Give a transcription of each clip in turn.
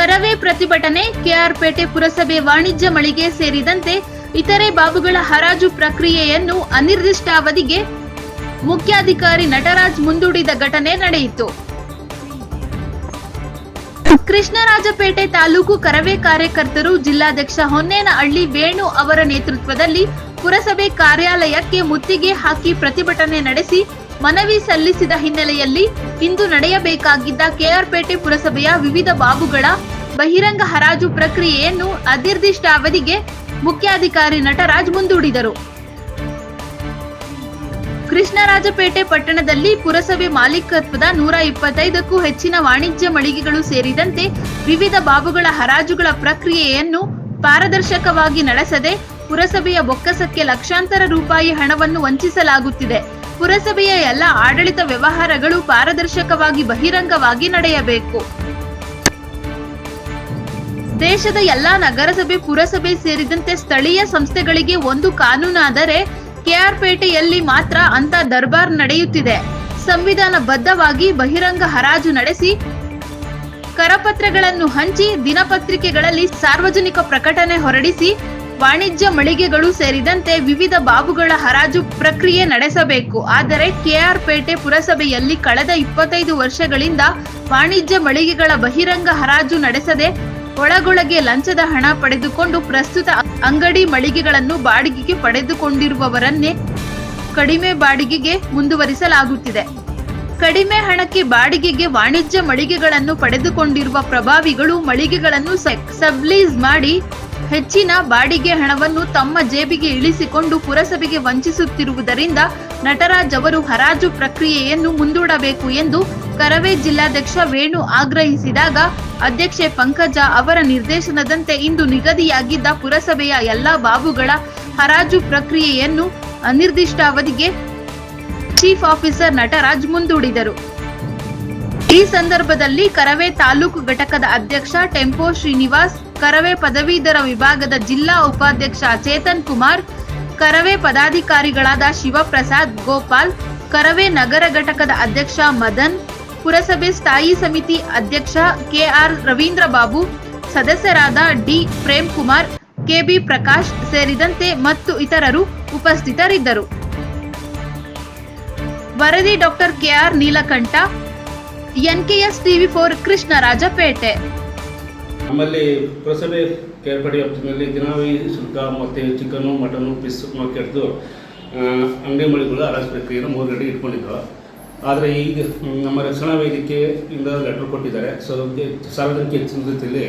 ಕರವೇ ಪ್ರತಿಭಟನೆ, ಕೆಆರ್ಪೇಟೆ ಪುರಸಭೆ ವಾಣಿಜ್ಯ ಮಳಿಗೆ ಸೇರಿದಂತೆ ಇತರೆ ಬಾಬುಗಳ ಹರಾಜು ಪ್ರಕ್ರಿಯೆಯನ್ನು ಅನಿರ್ದಿಷ್ಟಾವಧಿಗೆ ಮುಖ್ಯಾಧಿಕಾರಿ ನಟರಾಜ್ ಮುಂದೂಡಿದ ಘಟನೆ ನಡೆಯಿತು. ಕೃಷ್ಣರಾಜಪೇಟೆ ತಾಲೂಕು ಕರವೇ ಕಾರ್ಯಕರ್ತರು ಜಿಲ್ಲಾಧ್ಯಕ್ಷ ಹೊನ್ನೇನಹಳ್ಳಿ ವೇಣು ಅವರ ನೇತೃತ್ವದಲ್ಲಿ ಪುರಸಭೆ ಕಾರ್ಯಾಲಯಕ್ಕೆ ಮುತ್ತಿಗೆ ಹಾಕಿ ಪ್ರತಿಭಟನೆ ನಡೆಸಿ ಮನವಿ ಸಲ್ಲಿಸಿದ ಹಿನ್ನೆಲೆಯಲ್ಲಿ ಇಂದು ನಡೆಯಬೇಕಾಗಿದ್ದ ಕೆಆರ್ಪೇಟೆ ಪುರಸಭೆಯ ವಿವಿಧ ಬಾಬುಗಳ ಬಹಿರಂಗ ಹರಾಜು ಪ್ರಕ್ರಿಯೆಯನ್ನು ಅನಿರ್ದಿಷ್ಟ ಅವಧಿಗೆ ಮುಖ್ಯಾಧಿಕಾರಿ ನಟರಾಜ್ ಮುಂದೂಡಿದರು. ಕೃಷ್ಣರಾಜಪೇಟೆ ಪಟ್ಟಣದಲ್ಲಿ ಪುರಸಭೆ ಮಾಲೀಕತ್ವದ ನೂರ ಇಪ್ಪತ್ತೈದಕ್ಕೂ ಹೆಚ್ಚಿನ ವಾಣಿಜ್ಯ ಮಳಿಗೆಗಳು ಸೇರಿದಂತೆ ವಿವಿಧ ಬಾಬುಗಳ ಹರಾಜುಗಳ ಪ್ರಕ್ರಿಯೆಯನ್ನು ಪಾರದರ್ಶಕವಾಗಿ ನಡೆಸದೆ ಪುರಸಭೆಯ ಬೊಕ್ಕಸಕ್ಕೆ ಲಕ್ಷಾಂತರ ರೂಪಾಯಿ ಹಣವನ್ನು ವಂಚಿಸಲಾಗುತ್ತಿದೆ. ಪುರಸಭೆಯ ಎಲ್ಲ ಆಡಳಿತ ವ್ಯವಹಾರಗಳು ಪಾರದರ್ಶಕವಾಗಿ ಬಹಿರಂಗವಾಗಿ ನಡೆಯಬೇಕು. ದೇಶದ ಎಲ್ಲಾ ನಗರಸಭೆ, ಪುರಸಭೆ ಸೇರಿದಂತೆ ಸ್ಥಳೀಯ ಸಂಸ್ಥೆಗಳಿಗೆ ಒಂದು ಕಾನೂನಾದರೆ ಕೆಆರ್ಪೇಟೆಯಲ್ಲಿ ಮಾತ್ರ ಅಂತ ದರ್ಬಾರ್ ನಡೆಯುತ್ತಿದೆ. ಸಂವಿಧಾನಬದ್ಧವಾಗಿ ಬಹಿರಂಗ ಹರಾಜು ನಡೆಸಿ ಕರಪತ್ರಗಳನ್ನು ಹಂಚಿ ದಿನಪತ್ರಿಕೆಗಳಲ್ಲಿ ಸಾರ್ವಜನಿಕ ಪ್ರಕಟಣೆ ಹೊರಡಿಸಿ ವಾಣಿಜ್ಯ ಮಳಿಗೆಗಳು ಸೇರಿದಂತೆ ವಿವಿಧ ಬಾಬುಗಳ ಹರಾಜು ಪ್ರಕ್ರಿಯೆ ನಡೆಸಬೇಕು. ಆದರೆ ಕೆಆರ್ಪೇಟೆ ಪುರಸಭೆಯಲ್ಲಿ ಕಳೆದ ಇಪ್ಪತ್ತೈದು ವರ್ಷಗಳಿಂದ ವಾಣಿಜ್ಯ ಮಳಿಗೆಗಳ ಬಹಿರಂಗ ಹರಾಜು ನಡೆಸದೆ ಒಳಗೊಳಗೆ ಲಂಚದ ಹಣ ಪಡೆದುಕೊಂಡು ಪ್ರಸ್ತುತ ಅಂಗಡಿ ಮಳಿಗೆಗಳನ್ನು ಬಾಡಿಗೆಗೆ ಪಡೆದುಕೊಂಡಿರುವವರನ್ನೇ ಕಡಿಮೆ ಬಾಡಿಗೆಗೆ ಮುಂದುವರಿಸಲಾಗುತ್ತಿದೆ. ಕಡಿಮೆ ಹಣಕ್ಕೆ ಬಾಡಿಗೆಗೆ ವಾಣಿಜ್ಯ ಮಳಿಗೆಗಳನ್ನು ಪಡೆದುಕೊಂಡಿರುವ ಪ್ರಭಾವಿಗಳು ಮಳಿಗೆಗಳನ್ನು ಸಬ್ಲೀಸ್ ಮಾಡಿ ಹೆಚ್ಚಿನ ಬಾಡಿಗೆ ಹಣವನ್ನು ತಮ್ಮ ಜೇಬಿಗೆ ಇಳಿಸಿಕೊಂಡು ಪುರಸಭೆಗೆ ವಂಚಿಸುತ್ತಿರುವುದರಿಂದ ನಟರಾಜ್ ಅವರು ಹರಾಜು ಪ್ರಕ್ರಿಯೆಯನ್ನು ಮುಂದೂಡಬೇಕು ಎಂದು ಕರವೇ ಜಿಲ್ಲಾಧ್ಯಕ್ಷ ವೇಣು ಆಗ್ರಹಿಸಿದಾಗ ಅಧ್ಯಕ್ಷೆ ಪಂಕಜ ಅವರ ನಿರ್ದೇಶನದಂತೆ ಇಂದು ನಿಗದಿಯಾಗಿದ್ದ ಪುರಸಭೆಯ ಎಲ್ಲಾ ಬಾಬುಗಳ ಹರಾಜು ಪ್ರಕ್ರಿಯೆಯನ್ನು ಅನಿರ್ದಿಷ್ಟಾವಧಿಗೆ ಚೀಫ್ ಆಫೀಸರ್ ನಟರಾಜ್ ಮುಂದೂಡಿದರು. ಈ ಸಂದರ್ಭದಲ್ಲಿ ಕರವೇ ತಾಲೂಕು ಘಟಕದ ಅಧ್ಯಕ್ಷ ಟೆಂಪೋ ಶ್ರೀನಿವಾಸ್ ಕರವೇ ಪದವೀಧರ ವಿಭಾಗದ ಜಿಲ್ಲಾ ಉಪಾಧ್ಯಕ್ಷ ಚೇತನ್ ಕುಮಾರ್, ಕರವೇ ಪದಾಧಿಕಾರಿಗಳಾದ ಶಿವಪ್ರಸಾದ್ ಗೋಪಾಲ್, ಕರವೇ ನಗರ ಘಟಕದ ಅಧ್ಯಕ್ಷ ಮದನ್, ಪುರಸಭೆ ಸ್ಥಾಯಿ ಸಮಿತಿ ಅಧ್ಯಕ್ಷ ಕೆಆರ್ ರವೀಂದ್ರ ಬಾಬು ಸದಸ್ಯರಾದ ಡಿ ಪ್ರೇಮ್ ಕುಮಾರ್ ಕೆಬಿ ಪ್ರಕಾಶ್ ಸೇರಿದಂತೆ ಮತ್ತು ಇತರರು ಉಪಸ್ಥಿತರಿದ್ದರು. ವರದಿ doctor KR Neelakanta NKS TV four Krishnarajapete. ನಮ್ಮಲ್ಲಿ ಪುರಸಭೆ ಕೇರ್ಪಡಿ ವ್ಯಾಪ್ತಿನಲ್ಲಿ ದಿನವಿ ಶುಲ್ಕ ಮತ್ತು ಚಿಕನು ಮಟನು ಪಿಸ್ ಮಾರ್ಕೆಟ್ದು ಅಂಗಡಿ ಮಳಿಗಳು ಪ್ರಕ್ರಿಯೆಯನ್ನು ಮೂರು ಗಂಟೆ ಇಟ್ಕೊಂಡಿದ್ದೋ ಆದರೆ ಈಗ ನಮ್ಮ ರಕ್ಷಣಾ ವೇದಿಕೆಯಿಂದ ಲೆಟರ್ ಕೊಟ್ಟಿದ್ದಾರೆ. ಸೊ ಅದಕ್ಕೆ ಸಾರ್ವಜನಿಕ ಹೆಚ್ಚಿನ ರೀತಿಯಲ್ಲಿ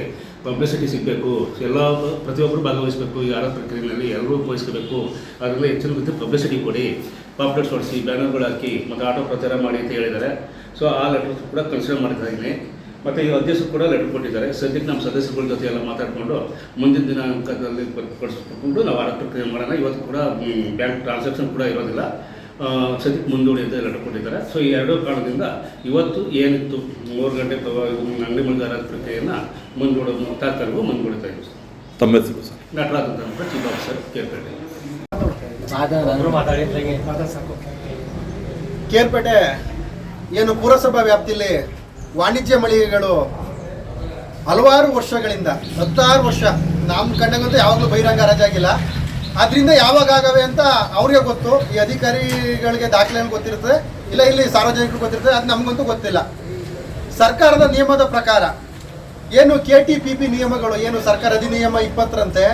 ಪಬ್ಲಿಸಿಟಿ ಸಿಗಬೇಕು. ಎಲ್ಲ ಪ್ರತಿಯೊಬ್ಬರು ಭಾಗವಹಿಸಬೇಕು. ಈ ಆರೋಗ್ಯ ಪ್ರಕ್ರಿಯೆಯಲ್ಲಿ ಎಲ್ಲರೂ ವಹಿಸ್ಕೋಬೇಕು ಅದರಿಂದ ಹೆಚ್ಚಿನ ರೀತಿ ಪಬ್ಲಿಸಿಟಿ ಕೊಡಿ. ಪಾಪ್ಲೆಟ್ಸ್ ಹೊಡಿಸಿ ಬ್ಯಾನರ್ಗಳು ಹಾಕಿ, ಮತ್ತು ಆಟೋ ಪ್ರಚಾರ ಮಾಡಿ ಅಂತ ಹೇಳಿದ್ದಾರೆ. ಸೊ ಆ ಲೆಟರ್ ಕೂಡ ಕನ್ಸಿಡರ್ ಮಾಡ್ತಾ ಮತ್ತು ಈ ಅಧ್ಯಕ್ಷರು ಕೂಡ ಲೆಟರ್ ಕೊಟ್ಟಿದ್ದಾರೆ. ಸದ್ಯಕ್ಕೆ ನಮ್ಮ ಸದಸ್ಯರುಗಳ ಜೊತೆ ಎಲ್ಲ ಮಾತಾಡಿಕೊಂಡು ಮುಂದಿನ ದಿನಾಂಕದಲ್ಲಿ ಪಡಿಸ್ಕೊಂಡು ನಾವು ಆರೋಗ್ಯ ಪ್ರಕ್ರಿಯೆ ಮಾಡೋಣ. ಇವತ್ತು ಕೂಡ ಬ್ಯಾಂಕ್ ಟ್ರಾನ್ಸಾಕ್ಷನ್ ಕೂಡ ಇರೋದಿಲ್ಲ. ಸದ್ಯಕ್ಕೆ ಮುಂದೂಡಿ ಅಂತ ಲೆಟರ್ ಕೊಟ್ಟಿದ್ದಾರೆ. ಸೊ ಈ ಎರಡೂ ಕಾರಣದಿಂದ ಇವತ್ತು ಏನಿತ್ತು ಮೂರು ಗಂಟೆ ಪ್ರಭಾವ ಅಂಗಡಿ ಮಳಿಗಾರ ಪ್ರಕ್ರಿಯೆಯನ್ನು ಮುಂದೂಡೋದು ತಾತ್ಕಾಲಿಕ ಮುಂದೂಡಿತಾ ಇದ್ದೀವಿ ಸರ್. ತಮ್ಮ ಹೆಸರು ಸರ್? ನಟರಾಜ್ ಅಂತ ಚೀಫ್ ಆಫೀಸರ್ ಕೇರ್ಪೇಟೆ ಕೇರ್ಪೇಟೆ ಏನು ಪುರಸಭಾ ವ್ಯಾಪ್ತಿಯಲ್ಲಿ ವಾಣಿಜ್ಯ ಮಳಿಗೆಗಳು ಹಲವಾರು ವರ್ಷಗಳಿಂದ, ಹತ್ತಾರು ವರ್ಷ ನಮ್ಮ ಕಂಡಂಗಂತೂ ಯಾವಾಗಲೂ ಬಹಿರಂಗ ರಜಾಗಿಲ್ಲ. ಅದರಿಂದ ಯಾವಾಗ ಆಗವೆ ಅಂತ ಅವ್ರಿಗೆ ಗೊತ್ತು, ಈ ಅಧಿಕಾರಿಗಳಿಗೆ ದಾಖಲೆ ಗೊತ್ತಿರುತ್ತೆ, ಇಲ್ಲ ಇಲ್ಲಿ ಸಾರ್ವಜನಿಕರು ಗೊತ್ತಿರ್ತದೆ ಅದು ನಮಗಂತೂ ಗೊತ್ತಿಲ್ಲ. ಸರ್ಕಾರದ ನಿಯಮದ ಪ್ರಕಾರ, ಏನು ಕೆ ಟಿ ಪಿ ಪಿ ನಿಯಮಗಳು, ಏನು ಸರ್ಕಾರ ಅಧಿನಿಯಮ ಇಪ್ಪತ್ತರಂತೆ,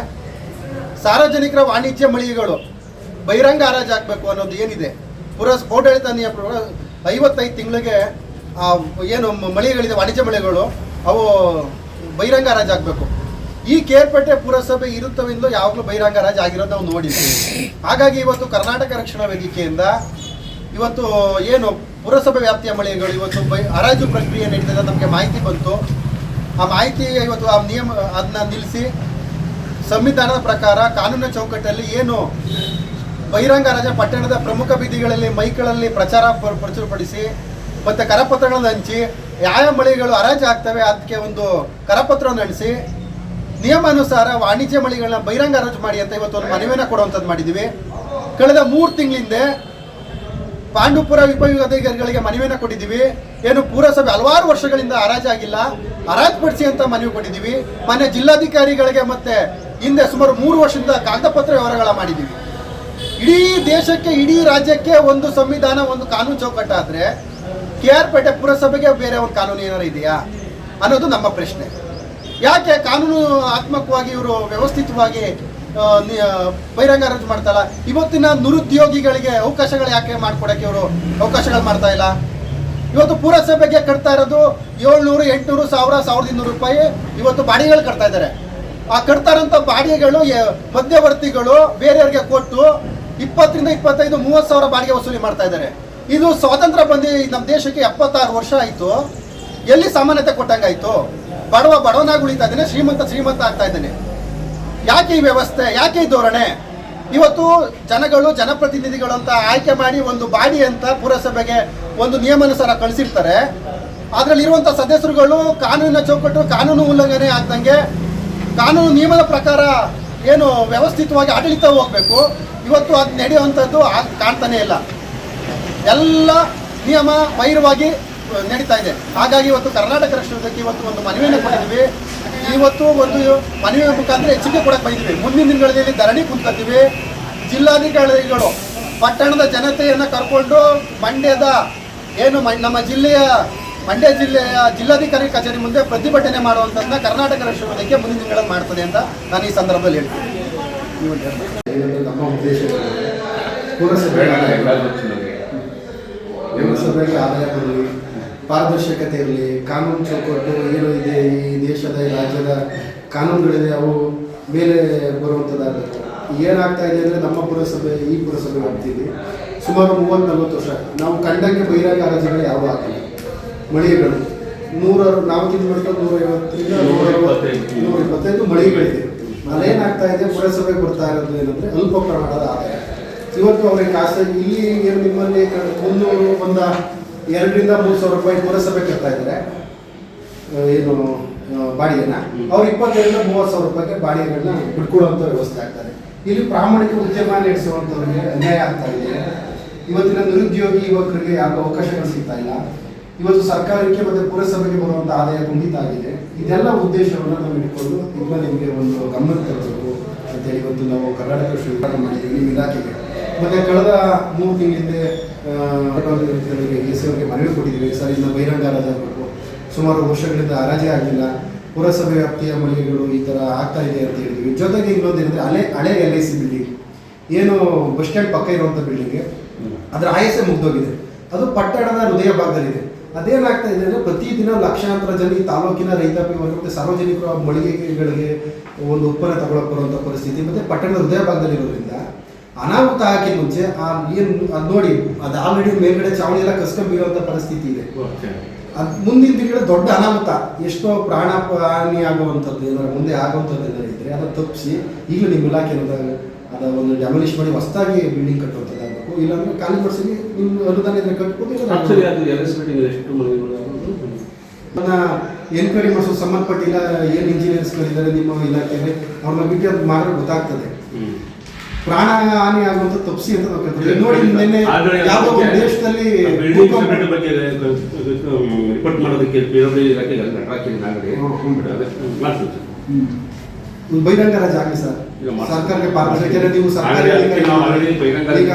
ಸಾರ್ವಜನಿಕರ ವಾಣಿಜ್ಯ ಮಳಿಗೆಗಳು ಬಹಿರಂಗ ಹರಾಜಾಗಬೇಕು ಅನ್ನೋದು ಏನಿದೆ? ಪುರಸ್ ಆಡಳಿತ ನಿಯಮ ಐವತ್ತೈದು ತಿಂಗಳಿಗೆ ಆ, ಏನು ಮಳೆಗಳಿದೆ, ವಾಣಿಜ್ಯ ಮಳೆಗಳು, ಅವು ಬಹಿರಂಗ ರಾಜ ಆಗಬೇಕು. ಈ ಕೇರ್ಪೇಟೆ ಪುರಸಭೆ ಇರುತ್ತವೆಂದು ಯಾವಾಗಲೂ ಬಹಿರಂಗ ರಾಜ ಆಗಿರೋದು ನಾವು ನೋಡಿದ್ವಿ. ಹಾಗಾಗಿ ಇವತ್ತು ಕರ್ನಾಟಕ ರಕ್ಷಣಾ ವೇದಿಕೆಯಿಂದ ಇವತ್ತು ಏನು ಪುರಸಭೆ ವ್ಯಾಪ್ತಿಯ ಮಳೆಗಳು, ಇವತ್ತು ಬೈ ಹರಾಜು ಪ್ರಕ್ರಿಯೆ ನಡೀತದೆ ನಮಗೆ ಮಾಹಿತಿ ಬಂತು. ಆ ಮಾಹಿತಿ ಇವತ್ತು ಆ ನಿಯಮ ಅದನ್ನ ನಿಲ್ಲಿಸಿ ಸಂವಿಧಾನದ ಪ್ರಕಾರ ಕಾನೂನಿನ ಚೌಕಟ್ಟಲ್ಲಿ ಏನು ಬಹಿರಂಗ ರಾಜ ಪಟ್ಟಣದ ಪ್ರಮುಖ ಬೀದಿಗಳಲ್ಲಿ ಮೈಕ್ಗಳಲ್ಲಿ ಪ್ರಚಾರ ಪ್ರಚುರಪಡಿಸಿ ಮತ್ತು ಕರಪತ್ರಗಳನ್ನು ಹಂಚಿ ಯಾವ ಮಳಿಗಳು ಹರಾಜು ಆಗ್ತವೆ ಅದಕ್ಕೆ ಒಂದು ಕರಪತ್ರವನ್ನು ನಿಯಮ ನಿಯಮಾನುಸಾರ ವಾಣಿಜ್ಯ ಮಳಿಗಳನ್ನ ಬಹಿರಂಗ ಹರಾಜು ಮಾಡಿ ಅಂತ ಇವತ್ತು ಒಂದು ಮನವಿಯನ್ನು ಕೊಡುವಂಥದ್ದು ಮಾಡಿದ್ದೀವಿ. ಕಳೆದ ಮೂರು ತಿಂಗಳಿಂದೆ ಪಾಂಡುಪುರ ಉಪವಿಭಾಗಾಧಿಕಾರಿಗಳಿಗೆ ಮನವಿಯನ್ನು ಕೊಟ್ಟಿದ್ದೀವಿ. ಏನು ಪುರಸಭೆ ಹಲವಾರು ವರ್ಷಗಳಿಂದ ಹರಾಜಾಗಿಲ್ಲ ಹರಾಜುಪಡಿಸಿ ಅಂತ ಮನವಿ ಕೊಟ್ಟಿದ್ದೀವಿ. ಮೊನ್ನೆ ಜಿಲ್ಲಾಧಿಕಾರಿಗಳಿಗೆ ಮತ್ತೆ ಹಿಂದೆ ಸುಮಾರು ಮೂರು ವರ್ಷದಿಂದ ಕಾಗದ ಪತ್ರ ವ್ಯವಹಾರಗಳ ಮಾಡಿದ್ದೀವಿ. ಇಡೀ ದೇಶಕ್ಕೆ, ಇಡೀ ರಾಜ್ಯಕ್ಕೆ ಒಂದು ಸಂವಿಧಾನ, ಒಂದು ಕಾನೂನು ಚೌಕಟ್ಟಾದ್ರೆ ಕೆ ಆರ್ ಪೇಟೆ ಪುರಸಭೆಗೆ ಬೇರೆ ಒಂದು ಕಾನೂನು ಏನಾರು ಇದೆಯಾ ಅನ್ನೋದು ನಮ್ಮ ಪ್ರಶ್ನೆ. ಯಾಕೆ ಕಾನೂನು ಆತ್ಮಕವಾಗಿ ಇವರು ವ್ಯವಸ್ಥಿತವಾಗಿ ಬಹಿರಂಗ ರಜ್ ಮಾಡ್ತಾರ? ಇವತ್ತಿನ ನಿರುದ್ಯೋಗಿಗಳಿಗೆ ಅವಕಾಶಗಳು ಯಾಕೆ ಮಾಡ್ಕೊಡಕ್ಕೆ ಇವರು ಅವಕಾಶಗಳು ಮಾಡ್ತಾ ಇಲ್ಲ? ಇವತ್ತು ಪುರಸಭೆಗೆ ಕಟ್ತಾ ಇರೋದು ಏಳ್ನೂರು, ಎಂಟುನೂರು, ಸಾವಿರ, ಸಾವಿರದ ಇನ್ನೂರು ರೂಪಾಯಿ ಇವತ್ತು ಬಾಡಿಗೆಗಳು ಕಟ್ತಾ ಇದ್ದಾರೆ. ಆ ಕಟ್ತಾ ಇರೋಂಥ ಬಾಡಿಗೆಗಳು ಮಧ್ಯವರ್ತಿಗಳು, ಬೇರೆಯವ್ರಿಗೆ ಕೊಟ್ಟು ಇಪ್ಪತ್ತರಿಂದ ಇಪ್ಪತ್ತೈದು, ಮೂವತ್ತು ಸಾವಿರ ಬಾಡಿಗೆ ವಸೂಲಿ ಮಾಡ್ತಾ ಇದ್ದಾರೆ. ಇದು ಸ್ವಾತಂತ್ರ್ಯ ಬಂದು ನಮ್ಮ ದೇಶಕ್ಕೆ ಎಪ್ಪತ್ತಾರು ವರ್ಷ ಆಯಿತು. ಎಲ್ಲಿ ಸಾಮಾನ್ಯತೆ ಕೊಟ್ಟಂಗಾಯ್ತು? ಬಡವ ಬಡವನಾಗಿ ಉಳಿತಾ ಇದ್ದಾನೆ, ಶ್ರೀಮಂತ ಶ್ರೀಮಂತ ಆಗ್ತಾ ಇದ್ದಾನೆ. ಯಾಕೆ ಈ ವ್ಯವಸ್ಥೆ, ಯಾಕೆ ಈ ಧೋರಣೆ? ಇವತ್ತು ಜನಗಳು, ಜನಪ್ರತಿನಿಧಿಗಳು ಅಂತ ಆಯ್ಕೆ ಮಾಡಿ ಒಂದು ಬಾಡಿ ಅಂತ ಪುರಸಭೆಗೆ ಒಂದು ನಿಯಮಾನುಸಾರ ಕಳಿಸಿರ್ತಾರೆ. ಅದರಲ್ಲಿರುವಂಥ ಸದಸ್ಯರುಗಳು ಕಾನೂನಿನ ಚೌಕಟ್ಟು, ಕಾನೂನು ಉಲ್ಲಂಘನೆ ಆಗ್ದಂಗೆ ಕಾನೂನು ನಿಯಮದ ಪ್ರಕಾರ ಏನು ವ್ಯವಸ್ಥಿತವಾಗಿ ಆಡಳಿತ ಹೋಗಬೇಕು. ಇವತ್ತು ಅದು ನಡೆಯುವಂಥದ್ದು ಕಾಣ್ತಾನೆ ಇಲ್ಲ. ಎಲ್ಲ ನಿಯಮ ಬಹಿರವಾಗಿ ನಡೀತಾ ಇದೆ. ಹಾಗಾಗಿ ಇವತ್ತು ಕರ್ನಾಟಕ ರಾಷ್ಟ್ರಕ್ಕೆ ಇವತ್ತು ಒಂದು ಮನವಿಯನ್ನು ಕೊಟ್ಟಿದ್ವಿ ಇವತ್ತು ಒಂದು ಮನವಿ ಮುಖಾಂತರ ಹೆಚ್ಚಿಗೆ ಕೊಡಕ್ಕೆ ಬಂದಿದ್ವಿ ಮುಂದಿನ ದಿನಗಳಲ್ಲಿ ಧರಣಿ ಕುಂತ್ಕೊತೀವಿ ಜಿಲ್ಲಾಧಿಕಾರಿಗಳು ಪಟ್ಟಣದ ಜನತೆಯನ್ನು ಕರ್ಕೊಂಡು ಮಂಡ್ಯದ ಏನು ಮ- ನಮ್ಮ ಜಿಲ್ಲೆಯ ಮಂಡ್ಯ ಜಿಲ್ಲೆಯ ಜಿಲ್ಲಾಧಿಕಾರಿ ಕಚೇರಿ ಮುಂದೆ ಪ್ರತಿಭಟನೆ ಮಾಡುವಂಥದ್ದನ್ನ ಕರ್ನಾಟಕ ರಾಷ್ಟ್ರಕ್ಕೆ ಮುಂದಿನ ದಿನಗಳಲ್ಲಿ ಮಾಡ್ತದೆ ಅಂತ ನಾನು ಈ ಸಂದರ್ಭದಲ್ಲಿ ಹೇಳ್ತೀನಿ. ಬೇಡ ಆದಾಯ ಬರಲಿ ಪಾರದರ್ಶಕತೆ ಇರಲಿ ಕಾನೂನು ಚೌಕಟ್ಟು ಏನು ಇದೆ ಈ ದೇಶದ, ಈ ರಾಜ್ಯದ ಕಾನೂನುಗಳಿದೆ, ಅವು ಮೇಲೆ ಬರುವಂಥದ್ದಾಗಬೇಕು ಏನಾಗ್ತಾ ಇದೆ ಅಂದರೆ ನಮ್ಮ ಪುರಸಭೆ, ಈ ಪುರಸಭೆ ಆಗ್ತೀವಿ ಸುಮಾರು ಮೂವತ್ತು ನಲ್ವತ್ತು ವರ್ಷ ನಾವು ಕಂಡಂಗೆ ಬಹಿರಂಗ ಹರಾಜುಗಳು ಯಾವ ಹಾಕಿಲ್ಲ ಮಳಿಗೆಗಳು. ನೂರ, ನಾವು ಮಾಡ್ಕೊಂಡು ನೂರ ಐವತ್ತರಿಂದ. ನೂರ ಇಪ್ಪತ್ತೈದು ಮಳಿಗೆಗಳಿದೆ. ಅದೇನಾಗ್ತಾ ಇದೆ ಪುರಸಭೆ ಬರ್ತಾ ಇರೋದು ಏನಂದರೆ ಅಲ್ಪ ಪ್ರಮಾಣದ ಆದಾಯ. ಇವತ್ತು ಅವರಿಗೆ ಖಾಸಗಿ ಇಲ್ಲಿ ಏನು ನಿಮ್ಮಲ್ಲಿ ಒಂದು ಮುನ್ನೂರು ಒಂದ ಎರಡರಿಂದ ಮೂರು ಸಾವಿರ ರೂಪಾಯಿ ಪುರಸಭೆ ಕಟ್ತಾ ಇದ್ದಾರೆ. ಏನು ಬಾಡಿಗೆನ. ಅವ್ರು ಇಪ್ಪತ್ತೈದರಿಂದ ಮೂವತ್ತು ಸಾವಿರ ರೂಪಾಯಿಗೆ ಬಾಡಿಗೆಗಳನ್ನ ಬಿಟ್ಕೊಡುವಂಥ ವ್ಯವಸ್ಥೆ ಆಗ್ತದೆ ಇಲ್ಲಿ ಪ್ರಾಮಾಣಿಕ ಉದ್ಯಮ ನಡೆಸುವಂಥವ್ರಿಗೆ ಅನ್ಯಾಯ ಆಗ್ತಾ ಇದೆ. ಇವತ್ತಿನ ನಿರುದ್ಯೋಗಿ ಯುವಕರಿಗೆ ಯಾವ ಅವಕಾಶಗಳು ಸಿಗ್ತಾ ಇಲ್ಲ. ಇವತ್ತು ಸರ್ಕಾರಕ್ಕೆ ಮತ್ತೆ ಪುರಸಭೆಗೆ ಬರುವಂಥ ಆದಾಯ ಕುಂಠಿತ ಆಗಿದೆ. ಇದೆಲ್ಲ ಉದ್ದೇಶವನ್ನು ನಾವು ಇಟ್ಕೊಂಡು ಈಗ ನಿಮಗೆ ಒಂದು ಗಮನ ತರಬೇಕು ಅಂತೇಳಿ ಇವತ್ತು ನಾವು ಕರ್ನಾಟಕ ಮಾಡಿದ್ದೀವಿ ನಿಮ್ಮ ಇಲಾಖೆಗೆ. ಮತ್ತೆ ಕಳೆದ ಮೂರು ತಿಂಗಳಿಂದ ಹೆಸರಿಗೆ ಮನವಿ ಕೊಟ್ಟಿದ್ದೀವಿ. ಸರ್, ಇನ್ನು ಬಹಿರಂಗ ಆಗಬೇಕು ಸುಮಾರು ವರ್ಷಗಳಿಂದ ಹರಾಜೇ ಆಗಿಲ್ಲ. ಪುರಸಭೆ ವ್ಯಾಪ್ತಿಯ ಮಳಿಗೆಗಳು ಈ ಥರ ಆಗ್ತಾ ಇದೆ ಅಂತ ಹೇಳಿದ್ವಿ ಜೊತೆಗೆ ಇನ್ನೊಂದು ಏನಂದರೆ, ಹಳೆ ಹಳೆ ಎಲ್ ಐ ಸಿ ಬಿಲ್ಡಿಂಗ್ ಏನು ಬಸ್ ಸ್ಟ್ಯಾಂಡ್ ಪಕ್ಕ ಇರುವಂಥ ಬಿಲ್ಡಿಂಗ್ ಅದರ ಆಯಸ್ಸೆ ಮುಗ್ದೋಗಿದೆ. ಅದು ಪಟ್ಟಣದ ಹೃದಯ ಭಾಗದಲ್ಲಿದೆ. ಅದೇನಾಗ್ತಾ ಇದೆ ಅಂದರೆ, ಪ್ರತಿದಿನ ಲಕ್ಷಾಂತರ ಜನ ಈ ತಾಲೂಕಿನ ರೈತಾಪಿ ವರ್ಗ ಮತ್ತು ಮಳಿಗೆಗಳಿಗೆ ಒಂದು ಉತ್ಪನ್ನ ತಗೊಳಕ್ ಬರುವಂಥ ಪರಿಸ್ಥಿತಿ, ಮತ್ತು ಪಟ್ಟಣದ ಹೃದಯ ಭಾಗದಲ್ಲಿರೋದ್ರಿಂದ ಅನಾಹುತ ಹಾಕಿ ಮುಂಚೆ ಆ ಏನು ಅದು ನೋಡಿ ಅದು ಆಲ್ರೆಡಿ ಮೇಲ್ಗಡೆ ಚಾವಣಿ ಎಲ್ಲ ಕಷ್ಟ ಬೀಳುವಂಥ ಪರಿಸ್ಥಿತಿ ಇದೆ. ಅದ್ ಮುಂದಿನ ದಿನಗಳ ದೊಡ್ಡ ಅನಾಹುತ ಎಷ್ಟೋ ಪ್ರಾಣ ಹಾನಿ ಆಗುವಂಥದ್ದು ಏನಾದ್ರು ಮುಂದೆ ಆಗುವಂಥದ್ದು ಏನಾದ್ರು ಇದ್ರೆ ಅದನ್ನು ತಪ್ಪಿಸಿ ಈಗಲೂ ನಿಮ್ಮ ಇಲಾಖೆ ಅದ ಒಂದು ಡೆಮಲಿಷ್ ಮಾಡಿ ಹೊಸದಾಗಿ ಬಿಲ್ಡಿಂಗ್ ಕಟ್ಟುವಂಥದ್ದಾಗಬೇಕು ಇಲ್ಲಾಂದ್ರೆ ಖಾಲಿ ಪಡಿಸಿ ನಿಮ್ಮ ಅನುದಾನ ಇದ್ರೆ ಕಟ್ಬೋದು ಅದನ್ನ ಎನ್ಕ್ವೈರಿ ಮಾಡಿಸೋ ಸಂಬಂಧಪಟ್ಟಿಲ್ಲ ಏನು ಇಂಜಿನಿಯರ್ಸ್ಗಳಿದ್ದಾರೆ ನಿಮ್ಮ ಇಲಾಖೆಯಲ್ಲಿ ಅವ್ರನ್ನ ಬಿಟ್ಟು ಅದು ಮಾಡಿದ್ರೆ ಗೊತ್ತಾಗ್ತದೆ. ಪ್ರಾಣ ಹಾನಿ ಆಗುವಂತ ತಪ್ಸಿ ಅಂತ ನಾವು ಕೇಳ್ತೀವಿ. ನೋಡಿ ನಿನ್ನೆ ಯಾವುದೋ ಒಂದು ದೇಶದಲ್ಲಿ ಬಗ್ಗೆ ರಿಪೋರ್ಟ್ ಮಾಡೋದಕ್ಕೆ ಬೇರೆ ಆಗಲಿ ಬಹಿರಂಗ ರಜೆ ಆಗಲಿ ಸರ್. ಸರ್ಕಾರಕ್ಕೆ ಪಾರದರ್ಶಕ ನೀವು ಸರ್ಕಾರ ಈಗ